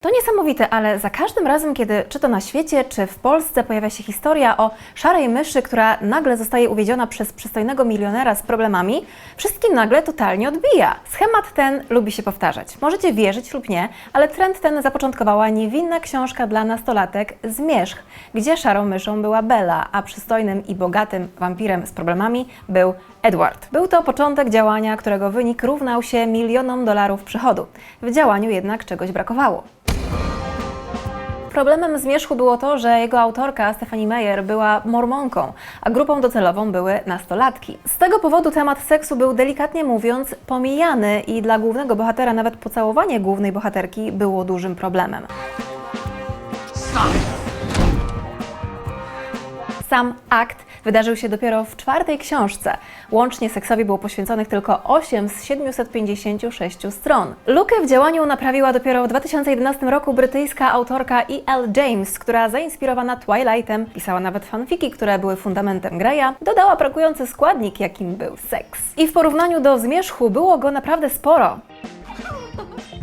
To niesamowite, ale za każdym razem, kiedy czy to na świecie, czy w Polsce pojawia się historia o szarej myszy, która nagle zostaje uwiedziona przez przystojnego milionera z problemami, wszystkim nagle totalnie odbija. Schemat ten lubi się powtarzać. Możecie wierzyć lub nie, ale trend ten zapoczątkowała niewinna książka dla nastolatek Zmierzch, gdzie szarą myszą była Bella, a przystojnym i bogatym wampirem z problemami był Edward. Był to początek działania, którego wynik równał się milionom dolarów przychodu. W działaniu jednak czegoś brakowało. Problemem Zmierzchu było to, że jego autorka Stephanie Meyer była mormonką, a grupą docelową były nastolatki. Z tego powodu temat seksu był delikatnie mówiąc pomijany i dla głównego bohatera nawet pocałowanie głównej bohaterki było dużym problemem. Sam akt wydarzył się dopiero w czwartej książce. Łącznie seksowi było poświęconych tylko 8 z 756 stron. Lukę w działaniu naprawiła dopiero w 2011 roku brytyjska autorka E.L. James, która zainspirowana Twilightem pisała nawet fanfiki, które były fundamentem Greya, dodała brakujący składnik, jakim był seks. I w porównaniu do Zmierzchu było go naprawdę sporo.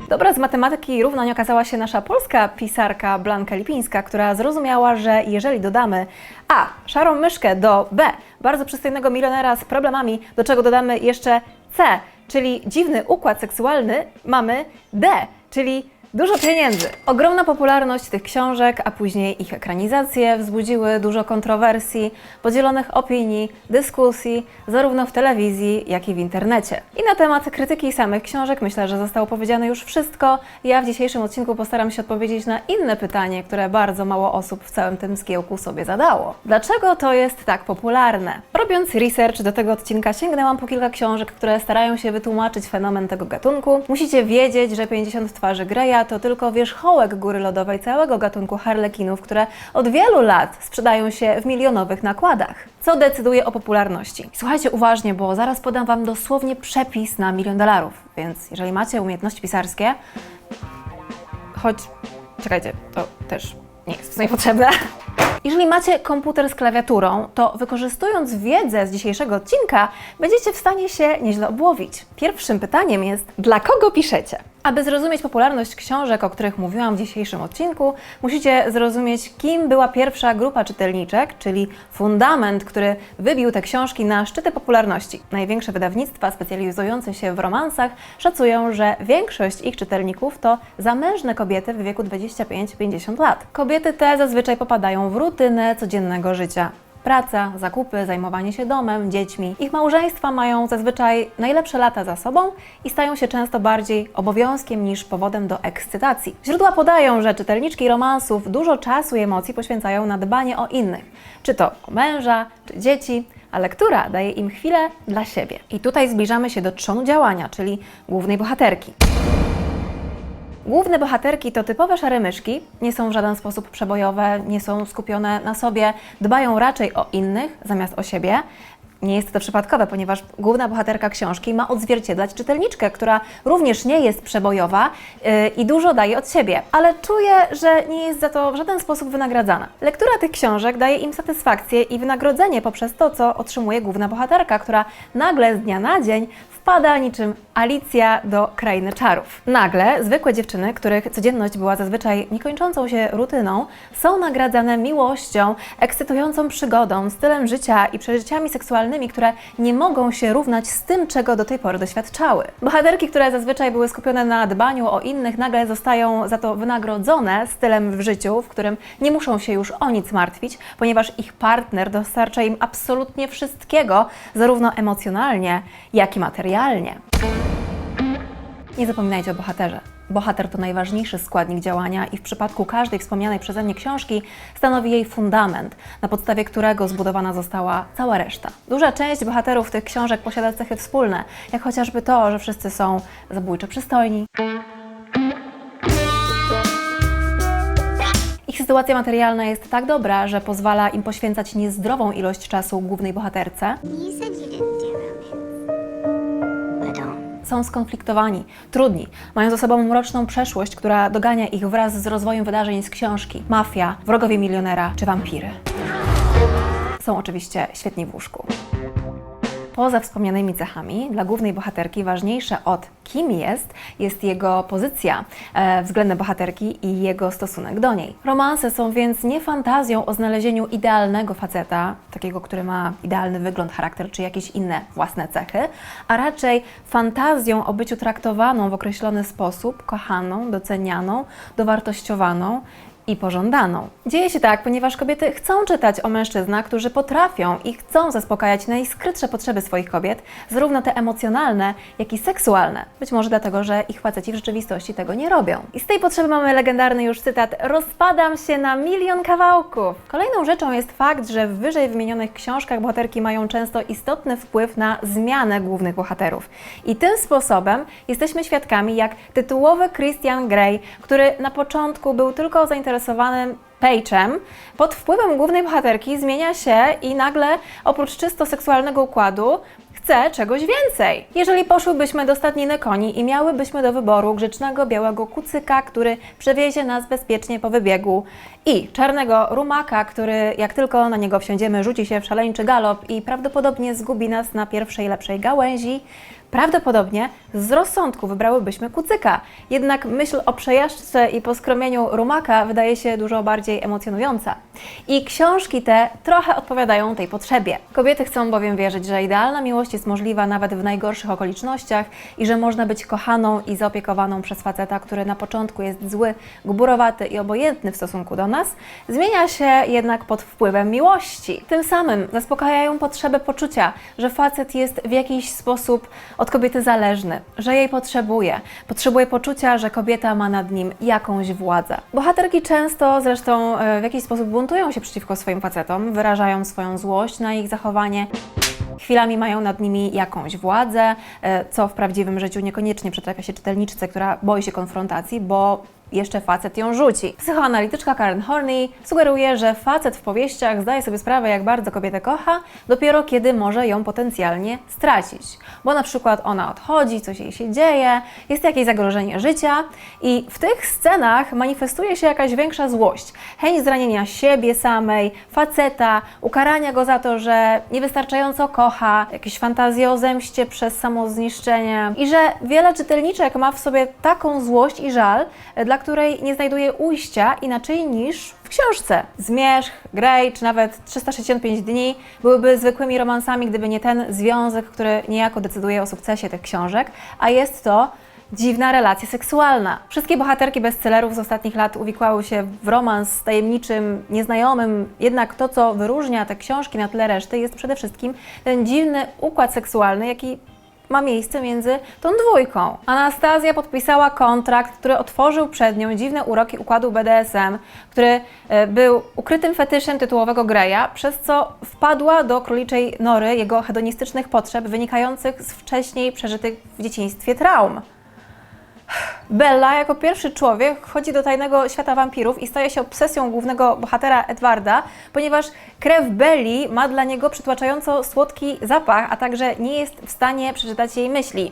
Dobra z matematyki równań okazała się nasza polska pisarka Blanka Lipińska, która zrozumiała, że jeżeli dodamy A. szarą myszkę do B. bardzo przystojnego milionera z problemami, do czego dodamy jeszcze C. czyli dziwny układ seksualny, mamy D. czyli Dużo pieniędzy. Ogromna popularność tych książek, a później ich ekranizacje wzbudziły dużo kontrowersji, podzielonych opinii, dyskusji, zarówno w telewizji, jak i w internecie. I na temat krytyki samych książek myślę, że zostało powiedziane już wszystko. Ja w dzisiejszym odcinku postaram się odpowiedzieć na inne pytanie, które bardzo mało osób w całym tym zgiełku sobie zadało. Dlaczego to jest tak popularne? Robiąc research do tego odcinka sięgnęłam po kilka książek, które starają się wytłumaczyć fenomen tego gatunku. Musicie wiedzieć, że 50 twarzy Greya to tylko wierzchołek góry lodowej całego gatunku harlekinów, które od wielu lat sprzedają się w milionowych nakładach. Co decyduje o popularności? Słuchajcie uważnie, bo zaraz podam Wam dosłownie przepis na milion dolarów, więc jeżeli macie umiejętności pisarskie, choć czekajcie, to też nie jest w sumie potrzebne. Jeżeli macie komputer z klawiaturą, to wykorzystując wiedzę z dzisiejszego odcinka, będziecie w stanie się nieźle obłowić. Pierwszym pytaniem jest, dla kogo piszecie? Aby zrozumieć popularność książek, o których mówiłam w dzisiejszym odcinku, musicie zrozumieć, kim była pierwsza grupa czytelniczek, czyli fundament, który wybił te książki na szczyty popularności. Największe wydawnictwa specjalizujące się w romansach szacują, że większość ich czytelników to zamężne kobiety w wieku 25-50 lat. Kobiety te zazwyczaj popadają w rutynę codziennego życia. Praca, zakupy, zajmowanie się domem, dziećmi. Ich małżeństwa mają zazwyczaj najlepsze lata za sobą i stają się często bardziej obowiązkiem niż powodem do ekscytacji. Źródła podają, że czytelniczki romansów dużo czasu i emocji poświęcają na dbanie o innych, czy to o męża, czy dzieci, a lektura daje im chwilę dla siebie. I tutaj zbliżamy się do trzonu działania, czyli głównej bohaterki. Główne bohaterki to typowe szare myszki, nie są w żaden sposób przebojowe, nie są skupione na sobie, dbają raczej o innych zamiast o siebie. Nie jest to przypadkowe, ponieważ główna bohaterka książki ma odzwierciedlać czytelniczkę, która również nie jest przebojowa yy, i dużo daje od siebie, ale czuje, że nie jest za to w żaden sposób wynagradzana. Lektura tych książek daje im satysfakcję i wynagrodzenie poprzez to, co otrzymuje główna bohaterka, która nagle z dnia na dzień wpada niczym Alicja do krainy czarów. Nagle zwykłe dziewczyny, których codzienność była zazwyczaj niekończącą się rutyną, są nagradzane miłością, ekscytującą przygodą, stylem życia i przeżyciami seksualnymi, które nie mogą się równać z tym, czego do tej pory doświadczały. Bohaterki, które zazwyczaj były skupione na dbaniu o innych, nagle zostają za to wynagrodzone stylem w życiu, w którym nie muszą się już o nic martwić, ponieważ ich partner dostarcza im absolutnie wszystkiego, zarówno emocjonalnie, jak i materialnie. Nie zapominajcie o bohaterze. Bohater to najważniejszy składnik działania i w przypadku każdej wspomnianej przeze mnie książki stanowi jej fundament, na podstawie którego zbudowana została cała reszta. Duża część bohaterów tych książek posiada cechy wspólne, jak chociażby to, że wszyscy są zabójczo przystojni. Ich sytuacja materialna jest tak dobra, że pozwala im poświęcać niezdrową ilość czasu głównej bohaterce. Są skonfliktowani, trudni, mają za sobą mroczną przeszłość, która dogania ich wraz z rozwojem wydarzeń z książki. Mafia, wrogowie milionera czy wampiry. Są oczywiście świetni w łóżku. Poza wspomnianymi cechami, dla głównej bohaterki ważniejsze od kim jest, jest jego pozycja e, względem bohaterki i jego stosunek do niej. Romanse są więc nie fantazją o znalezieniu idealnego faceta, takiego, który ma idealny wygląd, charakter czy jakieś inne własne cechy, a raczej fantazją o byciu traktowaną w określony sposób, kochaną, docenianą, dowartościowaną i pożądaną. Dzieje się tak, ponieważ kobiety chcą czytać o mężczyznach, którzy potrafią i chcą zaspokajać najskrytsze potrzeby swoich kobiet, zarówno te emocjonalne, jak i seksualne. Być może dlatego, że ich faceci w rzeczywistości tego nie robią. I z tej potrzeby mamy legendarny już cytat: Rozpadam się na milion kawałków. Kolejną rzeczą jest fakt, że w wyżej wymienionych książkach bohaterki mają często istotny wpływ na zmianę głównych bohaterów. I tym sposobem jesteśmy świadkami, jak tytułowy Christian Grey, który na początku był tylko zainteresowany Page'em, pod wpływem głównej bohaterki zmienia się i nagle oprócz czysto seksualnego układu chce czegoś więcej. Jeżeli poszłybyśmy do stadniny koni i miałybyśmy do wyboru grzecznego białego kucyka, który przewiezie nas bezpiecznie po wybiegu i czarnego rumaka, który jak tylko na niego wsiądziemy rzuci się w szaleńczy galop i prawdopodobnie zgubi nas na pierwszej lepszej gałęzi, Prawdopodobnie z rozsądku wybrałybyśmy kucyka. Jednak myśl o przejażdżce i poskromieniu rumaka wydaje się dużo bardziej emocjonująca. I książki te trochę odpowiadają tej potrzebie. Kobiety chcą bowiem wierzyć, że idealna miłość jest możliwa nawet w najgorszych okolicznościach i że można być kochaną i zaopiekowaną przez faceta, który na początku jest zły, gburowaty i obojętny w stosunku do nas, zmienia się jednak pod wpływem miłości. Tym samym zaspokajają potrzebę poczucia, że facet jest w jakiś sposób od kobiety zależny, że jej potrzebuje. Potrzebuje poczucia, że kobieta ma nad nim jakąś władzę. Bohaterki często zresztą e, w jakiś sposób buntują się przeciwko swoim facetom, wyrażają swoją złość na ich zachowanie. Chwilami mają nad nimi jakąś władzę, e, co w prawdziwym życiu niekoniecznie przytrafia się czytelniczce, która boi się konfrontacji, bo jeszcze facet ją rzuci. Psychoanalityczka Karen Horney sugeruje, że facet w powieściach zdaje sobie sprawę, jak bardzo kobietę kocha, dopiero kiedy może ją potencjalnie stracić. Bo na przykład ona odchodzi, coś jej się dzieje, jest jakieś zagrożenie życia i w tych scenach manifestuje się jakaś większa złość, chęć zranienia siebie samej, faceta, ukarania go za to, że niewystarczająco kocha, jakieś fantazje o zemście przez samozniszczenie i że wiele czytelniczek ma w sobie taką złość i żal, dla której nie znajduje ujścia inaczej niż w książce. Zmierzch, Grey czy nawet 365 dni byłyby zwykłymi romansami, gdyby nie ten związek, który niejako decyduje o sukcesie tych książek, a jest to dziwna relacja seksualna. Wszystkie bohaterki bestsellerów z ostatnich lat uwikłały się w romans z tajemniczym, nieznajomym, jednak to, co wyróżnia te książki na tle reszty, jest przede wszystkim ten dziwny układ seksualny, jaki ma miejsce między tą dwójką. Anastazja podpisała kontrakt, który otworzył przed nią dziwne uroki układu BDSM, który e, był ukrytym fetyszem tytułowego Greya, przez co wpadła do króliczej nory jego hedonistycznych potrzeb wynikających z wcześniej przeżytych w dzieciństwie traum. Bella jako pierwszy człowiek wchodzi do tajnego świata wampirów i staje się obsesją głównego bohatera Edwarda, ponieważ krew Belli ma dla niego przytłaczająco słodki zapach, a także nie jest w stanie przeczytać jej myśli.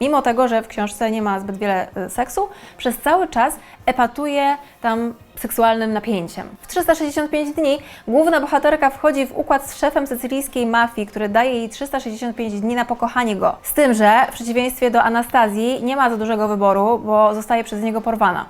Mimo tego, że w książce nie ma zbyt wiele e, seksu, przez cały czas epatuje tam seksualnym napięciem. W 365 dni główna bohaterka wchodzi w układ z szefem sycylijskiej mafii, który daje jej 365 dni na pokochanie go. Z tym, że w przeciwieństwie do Anastazji nie ma za dużego wyboru, bo zostaje przez niego porwana.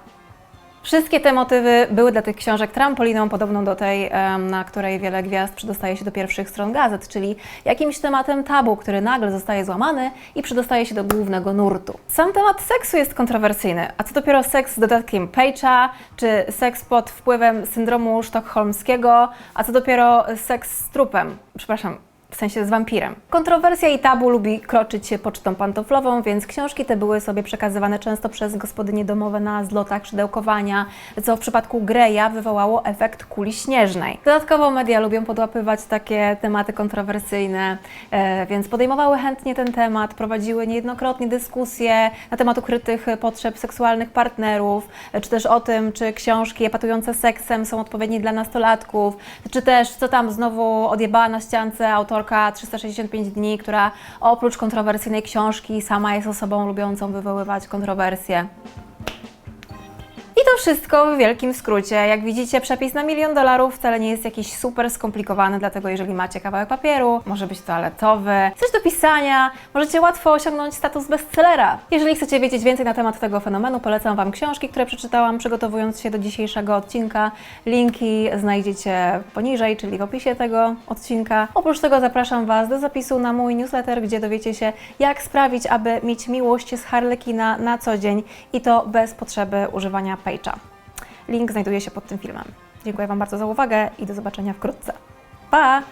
Wszystkie te motywy były dla tych książek trampoliną podobną do tej, na której wiele gwiazd przedostaje się do pierwszych stron gazet, czyli jakimś tematem tabu, który nagle zostaje złamany i przedostaje się do głównego nurtu. Sam temat seksu jest kontrowersyjny, a co dopiero seks z dodatkiem Page'a, czy seks pod wpływem syndromu sztokholmskiego, a co dopiero seks z trupem, przepraszam, w sensie z wampirem. Kontrowersja i tabu lubi kroczyć się pocztą pantoflową, więc książki te były sobie przekazywane często przez gospodynie domowe na zlotach szydełkowania, co w przypadku Greya wywołało efekt kuli śnieżnej. Dodatkowo media lubią podłapywać takie tematy kontrowersyjne, e, więc podejmowały chętnie ten temat, prowadziły niejednokrotnie dyskusje na temat ukrytych potrzeb seksualnych partnerów, e, czy też o tym, czy książki epatujące seksem są odpowiednie dla nastolatków, czy też co tam znowu odjebała na ściance autorka 365 dni, która oprócz kontrowersyjnej książki sama jest osobą lubiącą wywoływać kontrowersje. Wszystko w wielkim skrócie. Jak widzicie, przepis na milion dolarów wcale nie jest jakiś super skomplikowany, dlatego jeżeli macie kawałek papieru, może być toaletowy, coś do pisania, możecie łatwo osiągnąć status bestsellera. Jeżeli chcecie wiedzieć więcej na temat tego fenomenu, polecam Wam książki, które przeczytałam przygotowując się do dzisiejszego odcinka. Linki znajdziecie poniżej, czyli w opisie tego odcinka. Oprócz tego zapraszam Was do zapisu na mój newsletter, gdzie dowiecie się, jak sprawić, aby mieć miłość z Harlekina na co dzień i to bez potrzeby używania Page'a. Link znajduje się pod tym filmem. Dziękuję Wam bardzo za uwagę i do zobaczenia wkrótce. Pa!